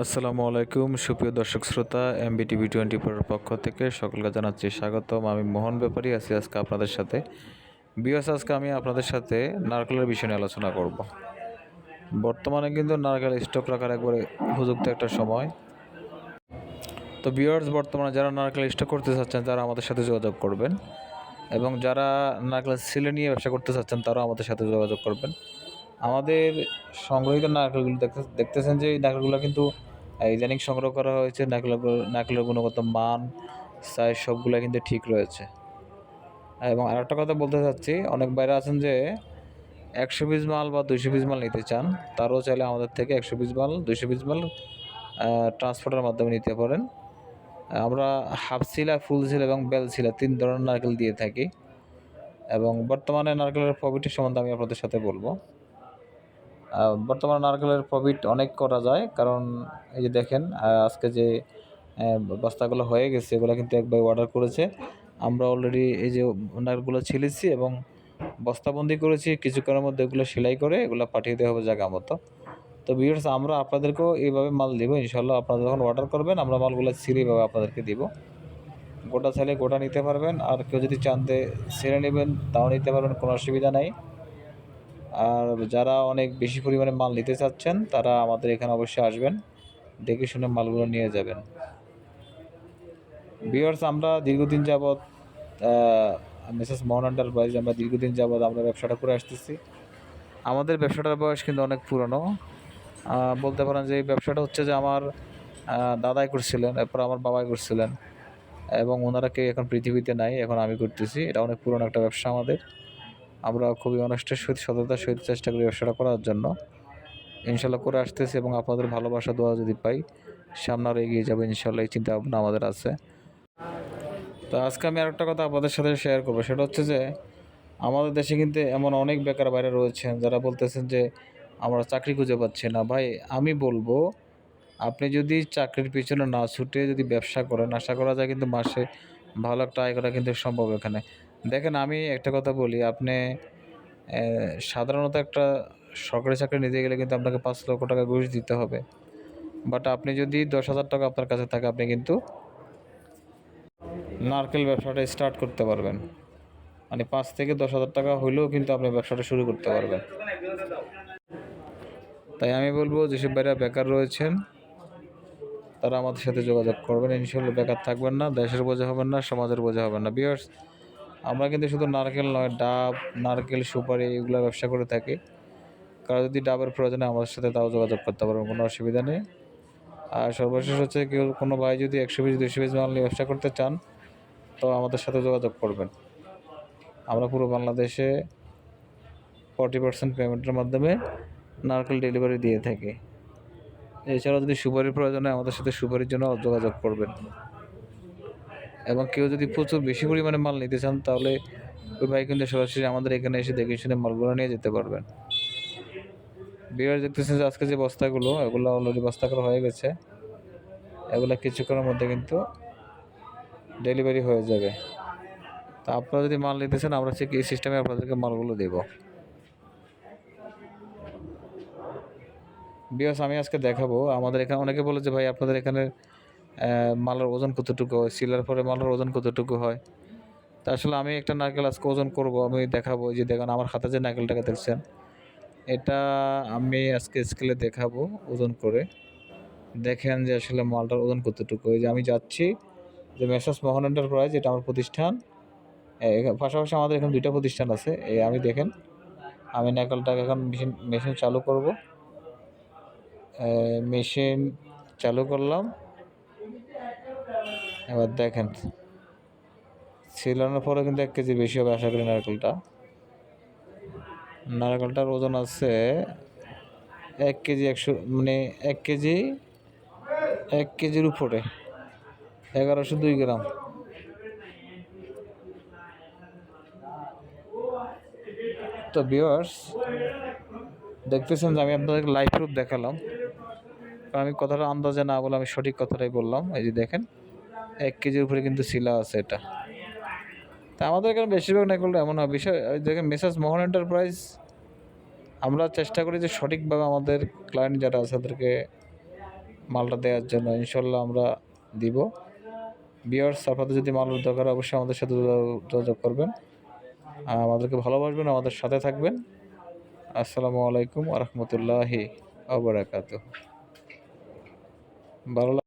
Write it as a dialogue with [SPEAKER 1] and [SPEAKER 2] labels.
[SPEAKER 1] আসসালামু আলাইকুম, সুপ্রিয় দর্শক শ্রোতা এমবি টিভি টোয়েন্টি ফোরের পক্ষ থেকে সকলকে জানাচ্ছি স্বাগতম। আমি মোহন ব্যাপারী, আছি আজকে আপনাদের সাথে। বিয়াস আজকে আমি আপনাদের সাথে নারকেলের বিষয় নিয়ে আলোচনা করব। বর্তমানে কিন্তু নারকেল স্টক রাখার একবারে উপযুক্ত একটা সময়। তো বিয়ার্স বর্তমানে যারা নারকেল স্টক করতে চাচ্ছেন, তারা আমাদের সাথে যোগাযোগ করবেন। এবং যারা নারকেল সিলে নিয়ে ব্যবসা করতে চাচ্ছেন, তারাও আমাদের সাথে যোগাযোগ করবেন। আমাদের সংগ্রহিত নারকেলগুলো দেখতে দেখতেছেন যে এই নারকেলগুলো কিন্তু ইদানিং সংগ্রহ করা হয়েছে। নারকেলগুলো নারকেলের গুণগত মান সাইজ সবগুলো কিন্তু ঠিক রয়েছে। এবং আরেকটা কথা বলতে চাচ্ছি, অনেক বাইরে আছেন যে একশো পিস মাল বা দুইশো পিস মাল নিতে চান, তারও চাইলে আমাদের থেকে একশো পিস মাল, দুইশো পিস মাল ট্রান্সপোর্টের মাধ্যমে নিতে পারেন। আমরা হাফ শিলা, ফুল সিলা এবং বেল শিলা, তিন ধরনের নারকেল দিয়ে থাকি। এবং বর্তমানে নারকেলের প্রফিটের সম্বন্ধে আমি আপনাদের সাথে বলব। বর্তমানে নারকেলের প্রফিট অনেক করা যায়। কারণ এই যে দেখেন আজকে যে বস্তাগুলো হয়ে গেছে, এগুলো কিন্তু একবার অর্ডার করেছে। আমরা অলরেডি এই যে নারকেলগুলো ছিলেছি এবং বস্তাবন্দি করেছি, কিছুক্ষণের মধ্যে এগুলো সেলাই করে এগুলো পাঠিয়ে দেওয়া হবে জায়গা মতো। তো ভিউয়ার্স আমরা আপনাদেরকেও এইভাবে মাল দিব ইনশাল্লাহ আপনারা যখন অর্ডার করবেন, আমরা মালগুলো এইভাবে আপনাদেরকে দিব। গোটা চাইলে গোটা নিতে পারবেন, আর কেউ যদি চানতে ছেড়ে নেবেন, তাও নিতে পারবেন, কোনো অসুবিধা নাই। আর যারা অনেক বেশি পরিমাণে মাল নিতে চাচ্ছেন, তারা আমাদের এখানে অবশ্যই আসবেন, দেখে শুনে মালগুলো নিয়ে যাবেন। বিয়ার্স আমরা দীর্ঘদিন যাবৎ মিসেস মোহন এন্টারপ্রাইজ আমরা দীর্ঘদিন যাবৎ আমরা ব্যবসাটা করে আসতেছি। আমাদের ব্যবসাটার বয়স কিন্তু অনেক পুরনো। বলতে পারেন যে এই ব্যবসাটা হচ্ছে যে আমার দাদাই করছিলেন, এরপর আমার বাবাই করছিলেন। এবং ওনারা কেউ এখন পৃথিবীতে নাই, এখন আমি করতেছি। এটা অনেক পুরনো একটা ব্যবসা আমাদের। আমরা খুবই অনেষ্টের সহিত, সততার সহিত চেষ্টা করি ব্যবসাটা করার জন্য। ইনশাল্লাহ করে আসতেছি এবং আপনাদের ভালোবাসা, দোয়া যদি পাই, সামনে আরও এগিয়ে যাবে, ইনশাল্লাহ এই চিন্তা ভাবনা আমাদের আছে। তো আজকে আমি আরেকটা কথা আপনাদের সাথে শেয়ার করব। সেটা হচ্ছে যে, আমাদের দেশে কিন্তু এমন অনেক বেকার বাইরে রয়েছেন যারা বলতেছেন যে, আমরা চাকরি খুঁজে পাচ্ছি না। ভাই, আমি বলব, আপনি যদি চাকরির পিছনে না ছুটে যদি ব্যবসা করেন, আশা করা যায় কিন্তু মাসে ভালো একটা আয় করা কিন্তু সম্ভব এখানে। দেখেন, আমি একটা কথা বলি, আপনি সাধারণত একটা সরকারি চাকরি নিতে গেলে কিন্তু আপনাকে পাঁচ লক্ষ টাকা ঘুষ দিতে হবে। বাট আপনি যদি দশ হাজার টাকা আপনার কাছে থাকে, আপনি কিন্তু নারকেল ব্যবসাটা স্টার্ট করতে পারবেন। মানে পাঁচ থেকে দশ হাজার টাকা হইলেও কিন্তু আপনি ব্যবসাটা শুরু করতে পারবেন। তাই আমি বলব, যেসব বাইরে বেকার রয়েছেন, তারা আমাদের সাথে যোগাযোগ করবেন। ইনশাল্লাহ বেকার থাকবেন না, দেশের বোঝা হবেন না, সমাজের বোঝা হবেন না। বিয়ার্স আমরা কিন্তু শুধু নারকেল নয়, ডাব, নারকেল, সুপারি এগুলো ব্যবসা করে থাকি। কারও যদি ডাবের প্রয়োজনে আমাদের সাথে তাও যোগাযোগ করতে পারবেন, কোনো অসুবিধা নেই। আর সর্বশেষ হচ্ছে কেউ কোনো ভাই যদি একশো পিস, দুশো পিস মাল নিয়ে ব্যবসা করতে চান, তো আমাদের সাথে যোগাযোগ করবেন। আমরা পুরো বাংলাদেশে ফর্টি পার্সেন্ট পেমেন্টের মাধ্যমে নারকেল ডেলিভারি দিয়ে থাকি। এছাড়াও যদি সুপারির প্রয়োজন আমাদের সাথে সুপারির জন্য যোগাযোগ করবেন। এবং কেউ যদি প্রচুর বেশি পরিমাণে মাল নিতে চান, তাহলে ওই ভাই কিন্তু সরাসরি আমাদের এখানে এসে দেখে শুনে মালগুলো নিয়ে যেতে পারবেন। বিয়ার দেখতেছেন যে আজকে যে বস্তাগুলো, এগুলো অলরেডি বস্তা করা হয়ে গেছে। এগুলো কিছুক্ষণের মধ্যে কিন্তু ডেলিভারি হয়ে যাবে। তা আপনারা যদি মাল নিতে চান, আমরা ঠিক এই সিস্টেমে আপনাদেরকে মালগুলো দেবো। বিয়াস আমি আজকে দেখাবো। আমাদের এখানে অনেকে বলে যে, ভাই, আপনাদের এখানে মালের ওজন কতটুকু হয়? সিলার পরে মালের ওজন কতটুকু হয়? তা আসলে আমি একটা নারকেল আজকে ওজন করব, আমি দেখাবো। যে দেখেন, আমার হাতে যে নারকেলটাকে দেখছেন, এটা আমি আজকে স্কেলে দেখাবো ওজন করে। দেখেন যে আসলে মালটার ওজন কতটুকু। এই যে আমি যাচ্ছি যে মেসাস মোহন এন্টারপ্রাইজ, এটা আমার প্রতিষ্ঠান। পাশাপাশি আমাদের এখানে দুইটা প্রতিষ্ঠান আছে। এই আমি দেখেন, আমি নারকেলটাকে এখন মেশিন মেশিন চালু করব। মেশিন চালু করলাম। এবার দেখেন, ছিলানোর পরে কিন্তু এক কেজি বেশি হবে আশা করি নারকেলটা। নারকেলটার ওজন আছে এক কেজি একশো মানে এক কেজি, এক কেজির উপরে এগারোশো দুই গ্রাম। তো ভিউয়ার্স দেখতেছেন যে আমি আপনাদেরকে লাইভ প্রুফ দেখালাম। কারণ আমি কথাটা আন্দাজে না বলে আমি সঠিক কথাটাই বললাম। এই যে দেখেন, এক কেজির উপরে কিন্তু শিলা আছে এটা। তা আমাদের এখানে বেশিরভাগ নাইকলটা এমন হয়। বিষয় দেখেন মেসাজ মোহন এন্টারপ্রাইজ, আমরা চেষ্টা করি যে সঠিকভাবে আমাদের ক্লায়েন্ট যারা আছে, তাদেরকে মালটা দেওয়ার জন্য। ইনশাল্লাহ আমরা দিব। বিয়ার্স আপনাদের যদি মালের দরকার অবশ্যই আমাদের সাথে যোগাযোগ- করবেন। আমাদেরকে ভালোবাসবেন, আমাদের সাথে থাকবেন। আসসালামু আলাইকুম আ রহমতুল্লাহি আবরাকাত ভালো লাগ-